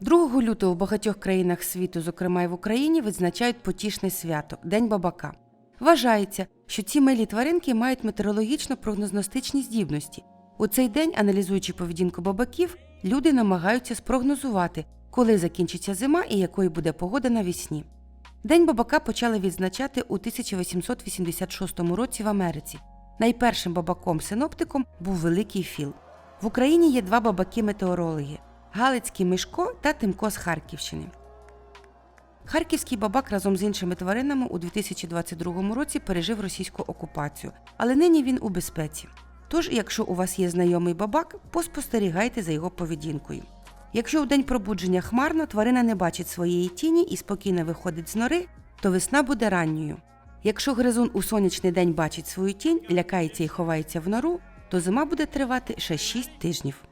2 лютого в багатьох країнах світу, зокрема й в Україні, відзначають потішне свято День бабака. Вважається, що ці милі тваринки мають метеорологічно-прогнозностичні здібності. У цей день, аналізуючи поведінку бабаків, люди намагаються спрогнозувати, коли закінчиться зима і якою буде погода навесні. День бабака почали відзначати у 1886 році в Америці. Найпершим бабаком-синоптиком був Великий Філ. В Україні є два бабаки-метеорологи Галицький Мишко та Тимко з Харківщини. Харківський бабак разом з іншими тваринами у 2022 році пережив російську окупацію, але нині він у безпеці. Тож, якщо у вас є знайомий бабак, поспостерігайте за його поведінкою. Якщо в день пробудження хмарно тварина не бачить своєї тіні і спокійно виходить з нори, то весна буде ранньою. Якщо гризун у сонячний день бачить свою тінь, лякається і ховається в нору, то зима буде тривати ще 6 тижнів.